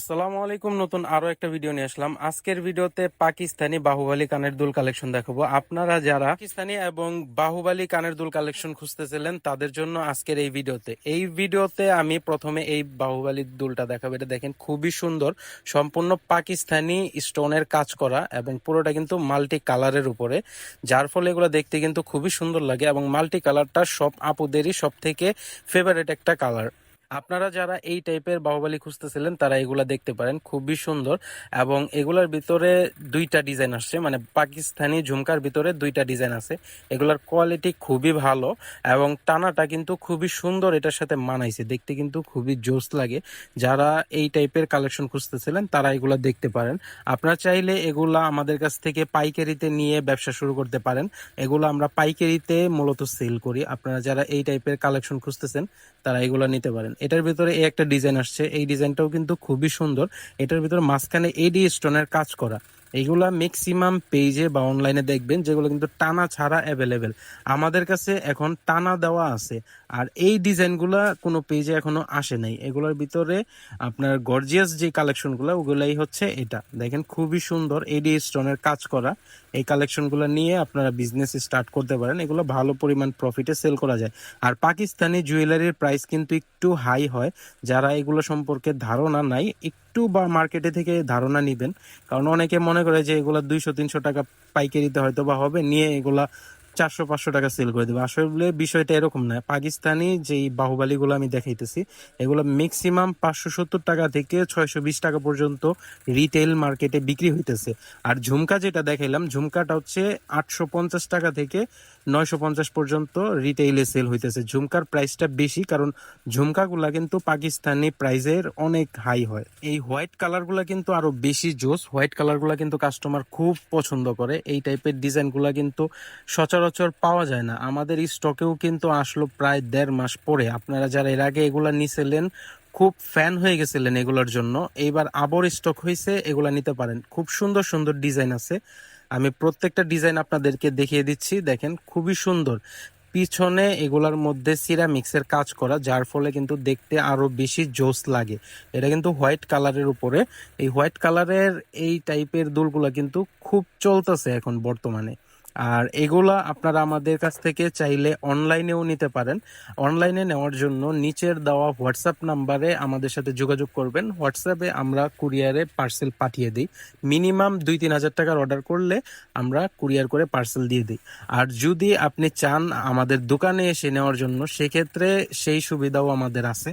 আসসালামু আলাইকুম, নতুন আরও একটা ভিডিও নিয়ে আসলাম। আজকের ভিডিওতে পাকিস্তানি বাহুবালি কানের দুল কালেকশন দেখাবো। আপনারা যারা পাকিস্তানি এবং বাহুবালি কানের দুল কালেকশন খুঁজতেছিলেন, তাদের জন্য আজকের এই ভিডিওতে। এই ভিডিওতে আমি প্রথমে এই বাহুবালি দুলটা দেখাবো। এটা দেখেন, খুবই সুন্দর, সম্পূর্ণ পাকিস্তানি স্টোনের কাজ করা এবং পুরোটা কিন্তু মাল্টি কালারের উপরে। যার ফলে এগুলো দেখতে কিন্তু খুবই সুন্দর লাগে এবং মাল্টি কালারটা সব আপুদেরই সব থেকে ফেভারিট একটা কালার আপনারা যারা এই টাইপের বাহুবালি খুঁজতেছিলেন, তারা এগুলা দেখতে পারেন। খুবই সুন্দর। এবং এগুলার ভিতরে দুইটা ডিজাইন আসছে। মানে পাকিস্তানি ঝুমকার ভিতরে দুইটা ডিজাইন আছে। এগুলার কোয়ালিটি খুবই ভালো এবং টানাটা কিন্তু খুবই সুন্দর এটার সাথে মানাইছে। দেখতে কিন্তু খুবই জোস লাগে। যারা এই টাইপের কালেকশন খুঁজতেছিলেন, তারা এগুলা দেখতে পারেন। আপনারা চাইলে এগুলা আমাদের কাছ থেকে পাইকারিতে নিয়ে ব্যবসা শুরু করতে পারেন। এগুলো আমরা পাইকারিতে মূলত সেল করি। আপনারা যারা এই টাইপের কালেকশন খুঁজতেছেন, তারা এগুলো নিতে পারেন। এটার ভিতরে এই একটা ডিজাইন আসছে। এই ডিজাইনটাও কিন্তু খুবই সুন্দর। এটার ভিতরে মাঝখানে এডি স্টোনের কাজ করা। এইগুলা ম্যাক্সিমাম পেজে বা অনলাইনে দেখবেন, যেগুলো কিন্তু টানা ছাড়া অ্যাভেলেবেল আমাদের কাছে এখন টানা দেওয়া আছে, আর এই ডিজাইনগুলা কোনো পেজে এখনও আসে নাই। এগুলোর ভিতরে আপনার গর্জিয়াস যে কালেকশনগুলো ওগুলাই হচ্ছে এটা। দেখেন খুবই সুন্দর এডি স্টোনের কাজ করা। এই কালেকশনগুলো নিয়ে আপনারা বিজনেস স্টার্ট করতে পারেন। এগুলো ভালো পরিমাণ প্রফিটে সেল করা যায়। আর পাকিস্তানি জুয়েলারির প্রাইস কিন্তু একটু হাই হয়। যারা এগুলো সম্পর্কে ধারণা নাই একটু বা মার্কেটে থেকে ধারণা নিবেন। কারণ অনেকে মনে করে যে এগুলো দুইশো, তিনশো টাকা পাইকারিতে হয়তো বা হবে, নিয়ে এগুলা চারশো, পাঁচশো টাকা সেল করে দেবে। আসলে বিষয়টা এরকম না। পাকিস্তানি যেই বাহুবালিগুলো আমি দেখাইতেছি, এগুলো ম্যাক্সিমাম পাঁচশো সত্তর টাকা থেকে ছয়শো বিশ টাকা পর্যন্ত রিটেল মার্কেটে বিক্রি হইতেছে। আর ঝুমকা যেটা দেখাইলাম, ঝুমকাটা হচ্ছে আটশো পঞ্চাশ টাকা থেকে নয়শো পঞ্চাশ পর্যন্ত রিটেইলে সেল হইতেছে। ঝুমকার প্রাইসটা বেশি, কারণ ঝুমকাগুলা কিন্তু পাকিস্তানি প্রাইজের অনেক হাই হয়। এই হোয়াইট কালারগুলা কিন্তু আরও বেশি জোস হোয়াইট কালারগুলা কিন্তু কাস্টমার খুব পছন্দ করে। এই টাইপের ডিজাইনগুলা কিন্তু সচরাচর পাওয়া যায় না। আমাদের স্টকেও কিন্তু আসলো প্রায় দেড় মাস পরে। আপনারা যারা এর আগে এগুলা নিছিলেন, খুব ফ্যান হয়ে গেছিলেন এগুলোর জন্য। এইবার আবার স্টক হয়েছে এগুলা নিতে পারেন। খুব সুন্দর সুন্দর ডিজাইন আছে। আমি প্রত্যেকটা ডিজাইন আপনাদেরকে দেখিয়ে দিচ্ছি। দেখেন, খুবই সুন্দর। পিছনে এগুলার মধ্যে সিরামিক্সের কাজ করা, যার ফলে কিন্তু দেখতে আরও বেশি জোস লাগে। এটা কিন্তু হোয়াইট কালারের উপরে। এই হোয়াইট কালারের এই টাইপের দুলগুলো কিন্তু খুব চলতেছে এখন বর্তমানে। আর এগুলা আপনারা আমাদের কাছ থেকে চাইলে অনলাইনেও নিতে পারেন। অনলাইনে নেওয়ার জন্য নিচের দেওয়া হোয়াটসঅ্যাপ নাম্বারে আমাদের সাথে যোগাযোগ করবেন। হোয়াটসঅ্যাপে আমরা কুরিয়ারে পার্সেল পাঠিয়ে দিই। মিনিমাম দুই তিন হাজার টাকার অর্ডার করলে আমরা কুরিয়ার করে পার্সেল দিয়ে দিই। আর যদি আপনি চান আমাদের দোকানে এসে নেওয়ার জন্য, সেক্ষেত্রে সেই সুবিধাও আমাদের আছে।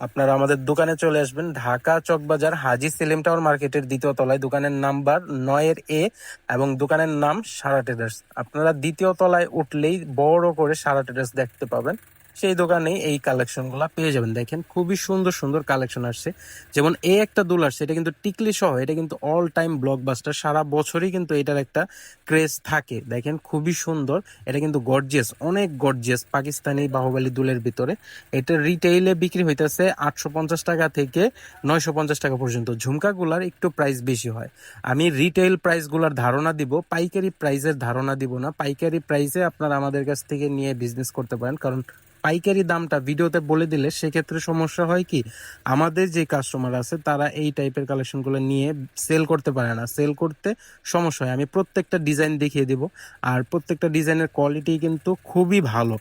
আপনারা আমাদের দোকানে চলে আসবেন, ঢাকা চকবাজার হাজি সেলিম টাওয়ার মার্কেটের দ্বিতীয় তলায়। দোকানের নাম্বার নয়ের এ এবং দোকানের নাম সারা ট্রেডার্স। আপনারা দ্বিতীয় তলায় উঠলেই বড় করে সারা ট্রেডার্স দেখতে পাবেন। সেই দোকানেই এই কালেকশনগুলো পেয়ে যাবেন। দেখেন, খুবই সুন্দর সুন্দর কালেকশন আসছে। যেমন এই একটা দুল আসছে, এটা কিন্তু টিকলি সহ, এটা কিন্তু অল টাইম ব্লকবাস্টার সারা বছরই কিন্তু এটার একটা ক্রেজ থাকে। দেখেন, খুবই সুন্দর, এটা কিন্তু গর্জিয়াস অনেক গর্জিয়াস পাকিস্তানি বাহুবালি দুলের ভিতরে। এটা রিটেইলে বিক্রি হইতেছে আটশো পঞ্চাশ টাকা থেকে নয়শো পঞ্চাশ টাকা পর্যন্ত। ঝুমকাগুলার একটু প্রাইস বেশি হয়। আমি রিটেইল প্রাইসগুলার ধারণা দিব, পাইকারি প্রাইসের ধারণা দিব না। পাইকারি প্রাইসে আপনারা আমাদের কাছ থেকে নিয়ে বিজনেস করতে পারেন, কারণ পাইকারি দামটা ভিডিওতে বলে দিলে সেক্ষেত্রে সমস্যা হয় কি, আমাদের যে কাস্টমার আছে তারা এই টাইপের কালেকশনগুলো নিয়ে সেল করতে পারে না। সেল করতে সমস্যা হয়। আমি প্রত্যেকটা ডিজাইন দেখিয়ে দিব। আর প্রত্যেকটা ডিজাইনের কোয়ালিটি কিন্তু খুবই ভালো।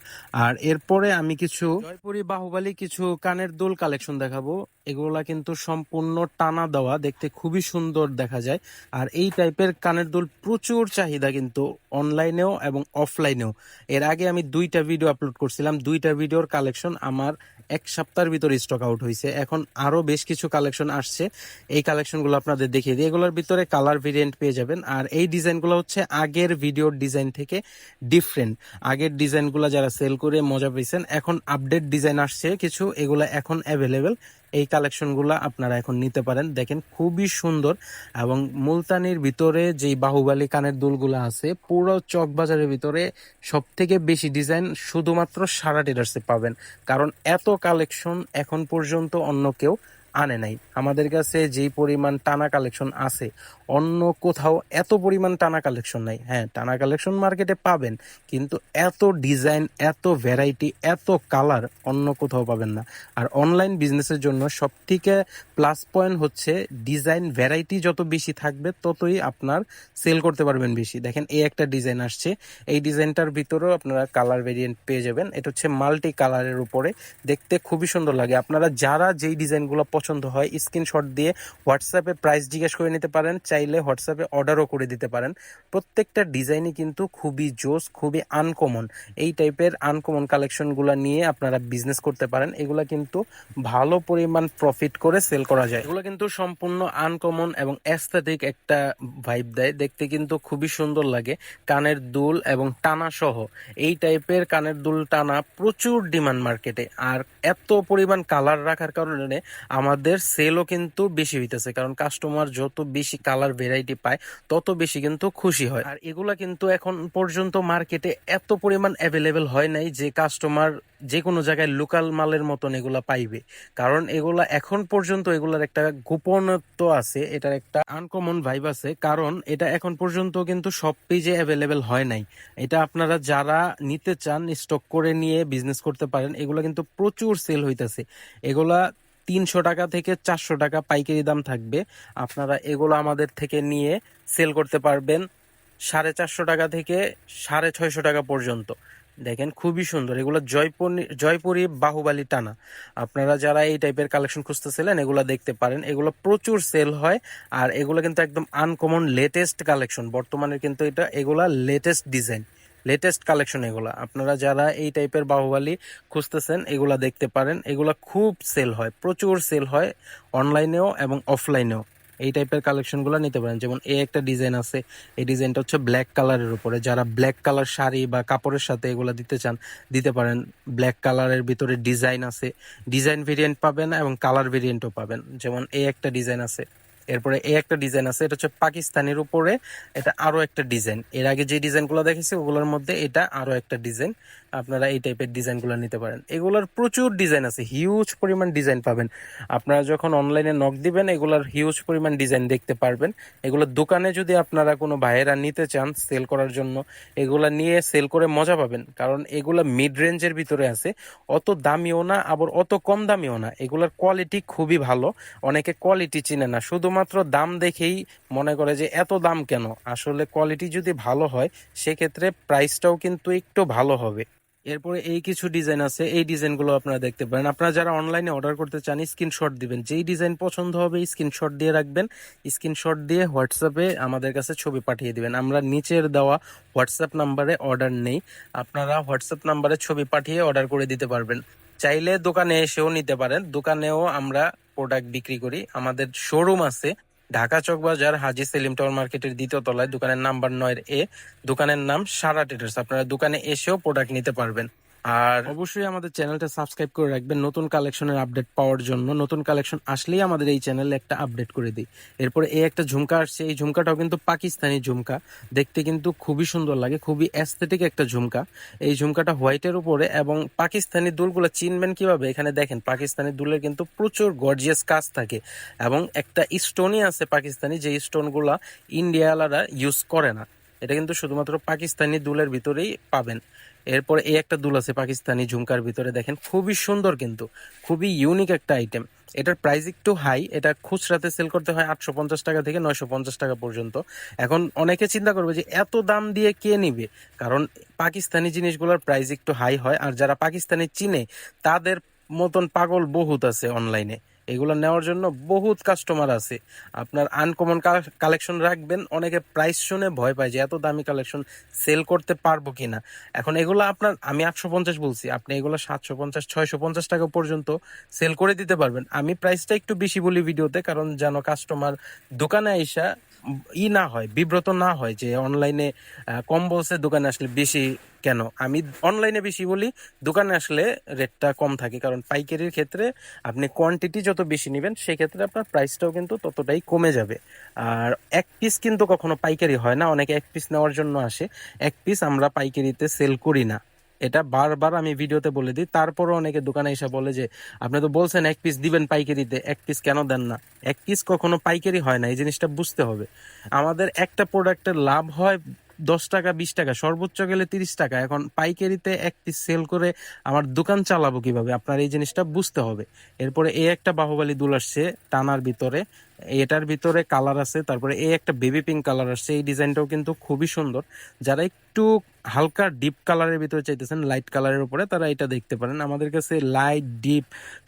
আর এরপরে আমি কিছু জয়পুরি, বাহুবালি কিছু কানের দুল কালেকশন দেখাবো। এগুলা কিন্তু সম্পূর্ণ টানা দেওয়া। দেখতে খুবই সুন্দর দেখা যায়। আর এই টাইপের কানের দুল প্রচুর চাহিদা কিন্তু অনলাইনেও এবং অফলাইনেও এর আগে আমি দুইটা ভিডিও আপলোড করছিলাম। দুইটা ভিডিওর কালেকশন আমার এক সপ্তাহের ভিতরে স্টক আউট হয়েছে এখন আরও বেশ কিছু কালেকশন আসছে। এই কালেকশনগুলো আপনাদের দেখিয়ে দিই। এগুলোর ভিতরে কালার ভেরিয়েন্ট পেয়ে যাবেন। আর এই ডিজাইনগুলো হচ্ছে আগের ভিডিওর ডিজাইন থেকে ডিফারেন্ট আগের ডিজাইনগুলো যারা সেল করে মজা পেয়েছেন, এখন আপডেট ডিজাইন আসছে কিছু। এগুলো এখন অ্যাভেলেবেল এই কালেকশনগুলো আপনারা এখন নিতে পারেন। দেখেন খুবই সুন্দর। এবং মুলতানির ভিতরে যেই বাহুবালি কানের দুলগুলো আছে, পুরো চক বাজারের ভিতরে সব থেকে বেশি ডিজাইন শুধুমাত্র সারা টেলার্সে পাবেন। কারণ এত কালেকশন এখন পর্যন্ত অন্য কেউ আনে নাই। আমাদের কাছে যেই পরিমাণ টানা কালেকশন আছে, অন্য কোথাও এত পরিমাণ টানা কালেকশন নাই। হ্যাঁ টানা কালেকশন মার্কেটে পাবেন, কিন্তু এত ডিজাইন এত ভ্যারাইটি এত কালার অন্য কোথাও পাবেন না। আর অনলাইন বিজনেসের জন্য সব থেকে প্লাস পয়েন্ট হচ্ছে ডিজাইন ভ্যারাইটি যত বেশি থাকবে, ততই আপনার সেল করতে পারবেন বেশি। দেখেন, এই একটা ডিজাইন আসছে। এই ডিজাইনটার ভিতরেও আপনারা কালার ভেরিয়েন্ট পেয়ে যাবেন। এটা হচ্ছে মাল্টি কালারের উপরে। দেখতে খুবই সুন্দর লাগে। আপনারা যারা যেই ডিজাইনগুলো পছন্দ হয়, স্ক্রিনশট দিয়ে হোয়াটসঅ্যাপে প্রাইস জিজ্ঞেস করে নিতে পারেন, চাইলে হোয়াটসঅ্যাপে অর্ডারও করে দিতে পারেন। প্রত্যেকটা ডিজাইনই কিন্তু খুবই জোস, খুবই আনকমন এই টাইপের আনকমন কালেকশনগুলো নিয়ে আপনারা বিজনেস করতে পারেন। এগুলা কিন্তু ভালো পরিমাণ প্রফিট করে সেল করা যায়। এগুলো কিন্তু সম্পূর্ণ আনকমন এবং অ্যাস্থেটিক একটা ভাইব দেয়। দেখতে কিন্তু খুবই সুন্দর লাগে। কানের দুল এবং টানা সহ। এই টাইপের কানের দুল, টানা প্রচুর ডিমান্ড মার্কেটে আর এত পরিমাণ কালার রাখার কারণে আমাদের সেলও কিন্তু বেশি হইতেছে, কারণ কাস্টমার যত বেশি কালার ভেরাইটি পায়, তত বেশি কিন্তু খুশি হয়। আর এগুলা কিন্তু এখন পর্যন্ত মার্কেটে এত পরিমাণ অ্যাভেলেবেল হয় নাই যে কাস্টমার যে কোনো জায়গায় লোকাল মালের মতন এগুলা পাইবে। কারণ এগুলা এখন পর্যন্ত এগুলার একটা গোপনত্ব আছে, এটার একটা আনকমন ভাইব আছে, কারণ এটা এখন পর্যন্ত কিন্তু সব পেজে অ্যাভেলেবেল হয় নাই। এটা আপনারা যারা নিতে চান স্টক করে নিয়ে বিজনেস করতে পারেন, এগুলা কিন্তু প্রচুর সেল হইতেছে। এগুলা তিনশো টাকা থেকে চারশো টাকা পাইকারি দাম থাকবে। আপনারা এগুলো আমাদের থেকে নিয়ে সেল করতে পারবেন সাড়ে চারশো টাকা থেকে সাড়ে ছয়শো টাকা পর্যন্ত। দেখেন খুবই সুন্দর, এগুলো জয়পুরি জয়পুরি বাহুবালি টানা। আপনারা যারা এই টাইপের কালেকশন খুঁজতেছিলেন, এগুলো দেখতে পারেন। এগুলো প্রচুর সেল হয় আর এগুলো কিন্তু একদম আনকমন লেটেস্ট কালেকশন বর্তমানে কিন্তু এটা এগুলা লেটেস্ট ডিজাইন লেটেস্ট কালেকশন এগুলা। আপনারা যারা এই টাইপের বাহুবালি খুঁজতেছেন, এগুলা দেখতে পারেন। এগুলা খুব সেল হয়, প্রচুর সেল হয় অনলাইনেও এবং অফলাইনেও এই টাইপের কালেকশনগুলো নিতে পারেন। যেমন এই একটা ডিজাইন আছে, এই ডিজাইনটা হচ্ছে ব্ল্যাক কালারের উপরে। যারা ব্ল্যাক কালার শাড়ি বা কাপড়ের সাথে এগুলো দিতে চান, দিতে পারেন। ব্ল্যাক কালারের ভিতরে ডিজাইন আছে। ডিজাইন ভেরিয়েন্ট পাবেন এবং কালার ভেরিয়েন্টও পাবেন। যেমন এই একটা ডিজাইন আছে। এরপরে এই একটা ডিজাইন আছে, এটা হচ্ছে পাকিস্তানের উপরে, এটা আরও একটা ডিজাইন। এর আগে যে ডিজাইনগুলো দেখেছি, ওগুলোর মধ্যে এটা আরও একটা ডিজাইন। আপনারা এই টাইপের ডিজাইনগুলো নিতে পারেন। এগুলোর প্রচুর ডিজাইন আছে হিউজ পরিমাণ ডিজাইন পাবেন। আপনারা যখন অনলাইনে নক দিবেন, এগুলোর হিউজ পরিমাণ ডিজাইন দেখতে পারবেন। এগুলোর দোকানে যদি আপনারা কোনো ভাইয়েরা নিতে চান সেল করার জন্য, এগুলা নিয়ে সেল করে মজা পাবেন। কারণ এগুলো মিড রেঞ্জের ভিতরে আছে। অত দামিও না, আবার অত কম দামিও না। এগুলোর কোয়ালিটি খুবই ভালো। অনেকে কোয়ালিটি চিনে না। শুধুমাত্র দাম দেখেই মনে করে যে, এত দাম কেন? আসলে কোয়ালিটি যদি ভালো হয়, সেক্ষেত্রে প্রাইসটাও কিন্তু একটু ভালো হবে। এরপরে এই কিছু ডিজাইন আছে। এই ডিজাইনগুলো আপনারা দেখতে পারেন। আপনারা যারা অনলাইনে অর্ডার করতে চান স্ক্রিনশট দিবেন। যেই ডিজাইন পছন্দ হবে স্ক্রিনশট দিয়ে রাখবেন। স্ক্রিনশট দিয়ে হোয়াটসঅ্যাপে আমাদের কাছে ছবি পাঠিয়ে দিবেন। আমরা নিচের দেওয়া হোয়াটসঅ্যাপ নাম্বারে অর্ডার নেই। আপনারা হোয়াটসঅ্যাপ নাম্বারে ছবি পাঠিয়ে অর্ডার করে দিতে পারবেন। চাইলে দোকানে এসেও নিতে পারেন। দোকানেও আমরা প্রোডাক্ট বিক্রি করি। আমাদের শোরুম আছে। ঢাকা চক বাজার হাজি সেলিম টাওয়ার মার্কেটের দ্বিতীয় তলায় দোকানের নাম্বার নয় এ দোকানের নাম সারা ট্রেডার্স। আপনারা দোকানে এসেও প্রোডাক্ট নিতে পারবেন। আর অবশ্যই আমাদের চ্যানেলটা সাবস্ক্রাইব করে রাখবেন। নতুন কালেকশনের আপডেট পাওয়ার জন্য। নতুন কালেকশন আসলেই আমাদের এই চ্যানেলে একটা আপডেট করে দিই। এরপরে এই একটা ঝুমকা আসছে। এই ঝুমকাটাও কিন্তু পাকিস্তানি ঝুমকা। দেখতে কিন্তু খুবই সুন্দর লাগে। খুবই অ্যাস্থেটিক একটা ঝুমকা। এই ঝুমকাটা হোয়াইটের উপরে এবং পাকিস্তানি দুলগুলো চিনবেন কীভাবে? এখানে দেখেন, পাকিস্তানি দুলের কিন্তু প্রচুর গর্জিয়াস কাজ থাকে এবং একটা স্টোনই আছে পাকিস্তানি। যে স্টোনগুলা ইন্ডিয়ালারা ইউজ করে না। এটা কিন্তু শুধুমাত্র পাকিস্তানি দুলের ভিতরেই পাবেন। এরপরে এই একটা দুল আছে পাকিস্তানি ঝুমকার ভিতরে, দেখেন, খুবই সুন্দর কিন্তু, খুবই ইউনিক একটা আইটেম এটার প্রাইস একটু হাই এটা খুচরাতে সেল করতে হয় আটশো পঞ্চাশ টাকা থেকে নয়শো পঞ্চাশ টাকা পর্যন্ত। এখন অনেকে চিন্তা করবে যে এত দাম দিয়ে কে নিবে? কারণ পাকিস্তানি জিনিসগুলোর প্রাইস একটু হাই হয়, আর যারা পাকিস্তানি চিনে, তাদের মতন পাগল বহুত আছে অনলাইনে এগুলো নেওয়ার জন্য বহুত কাস্টমার আছে। আপনার আনকমন কালেকশন রাখবেন, অনেকে প্রাইস শুনে ভয় পায় যে এত দামি কালেকশন সেল করতে পারব কিনা। এখন এগুলো আপনার, আমি আটশো পঞ্চাশ বলছি, আপনি এগুলো সাতশো পঞ্চাশ, ছয়শো পঞ্চাশ টাকা পর্যন্ত সেল করে দিতে পারবেন। আমি প্রাইসটা একটু বেশি বলি ভিডিওতে কারণ যেন কাস্টমার দোকানে আইসা ই না হয়, বিব্রত না হয় যে অনলাইনে কম বলছে, দোকানে আসলে বেশি কেন? আমি অনলাইনে বেশি বলি, দোকানে আসলে রেটটা কম থাকে। কারণ পাইকারির ক্ষেত্রে আপনি কোয়ান্টিটি যত বেশি নেবেন, সেক্ষেত্রে আপনার প্রাইসটাও কিন্তু ততটাই কমে যাবে। আর এক পিস কিন্তু কখনো পাইকারি হয় না। অনেকে এক পিস নেওয়ার জন্য আসে। এক পিস আমরা পাইকারিতে সেল করি না। এটা বারবার আমি ভিডিওতে বলে দিই। তারপরও অনেকে দোকানে এসে বলে যে, আপনি তো বলছেন এক পিস দিবেন পাইকারিতে, এক পিস কেন দেন না? এক পিস কখনো পাইকারি হয় না, এই জিনিসটা বুঝতে হবে। আমাদের একটা প্রোডাক্টের লাভ হয় দশ টাকা, বিশ টাকা, সর্বোচ্চ গেলে তিরিশ টাকা। এখন পাইকারিতে এক পিস সেল করে আমার দোকান চালাবো কীভাবে? আপনার এই জিনিসটা বুঝতে হবে। এরপরে এই একটা বাহুবালি দুল আসছে টানার ভিতরে। এটার ভিতরে কালার আছে, তারপরে এই একটা বেবি পিঙ্ক কালার আসছে, এই ডিজাইনটাও কিন্তু খুবই সুন্দর। যারা একটু হালকা ডিপ কালারের ভিতরে চাইতেছেন লাইট কালারের উপরে, তারা এটা দেখতে পারেন। আমাদের কাছে লাইট ডিপ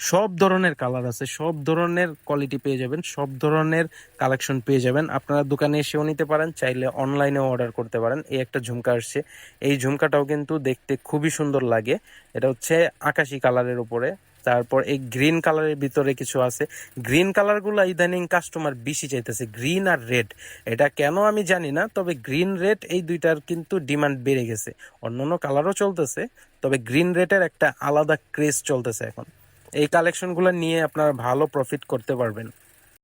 সব ধরনের কালার আছে, সব ধরনের কোয়ালিটি পেয়ে যাবেন, সব ধরনের কালেকশন পেয়ে যাবেন। আপনারা দোকানে এসেও নিতে পারেন, চাইলে অনলাইনেও অর্ডার করতে পারেন। এই একটা ঝুমকা আসছে, এই ঝুমকাটাও কিন্তু দেখতে খুবই সুন্দর লাগে। এটা হচ্ছে আকাশি কালারের উপরে। তারপর এই গ্রিন কালারের ভিতরে কিছু আছে। গ্রিন কালারগুলো ইদানিং কাস্টমার বেশি চাইতেছে গ্রিন আর রেড এটা কেন আমি জানি না, তবে গ্রিন রেড এই দুইটার কিন্তু ডিমান্ড বেড়ে গেছে। অন্যান্য কালারও চলতেছে, তবে গ্রিন রেটের একটা আলাদা ক্রেজ চলতেছে এখন। এই কালেকশনগুলো নিয়ে আপনারা ভালো প্রফিট করতে পারবেন।